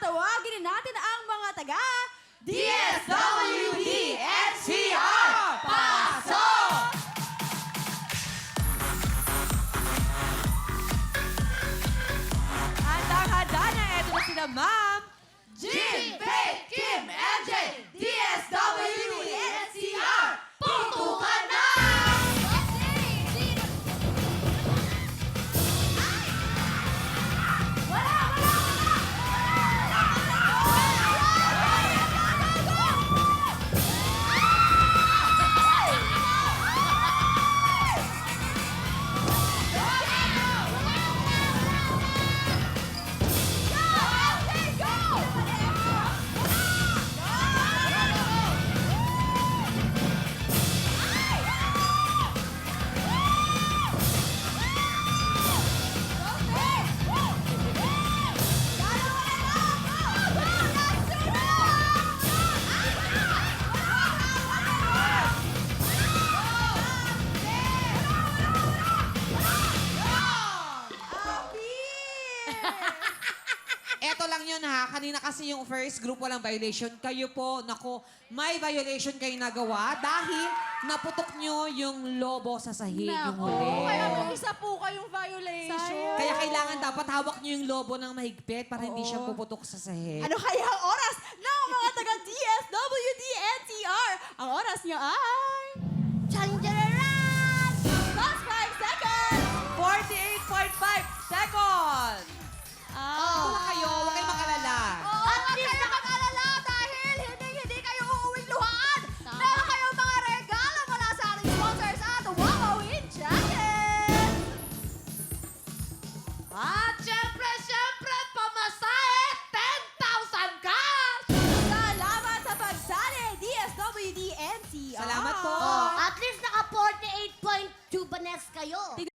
Tawagin natin ang mga taga DSWD NCR! Pasok! Handang-handa na. Ito na sila, ma'am. Jim, Faith, Kim, MJ, DSWD Eto lang yun ha. Kanina kasi yung first group walang violation. Kayo po, nako, may violation kayo nagawa dahil naputok nyo yung lobo sa sahig yung huli. Kaya may isa po kayong violation. Kaya kailangan dapat hawak nyo yung lobo ng mahigpit para hindi siya puputok sa sahig. Ano kaya ang oras ng mga taga DSWD NCR? Ang oras niya ay... kayo.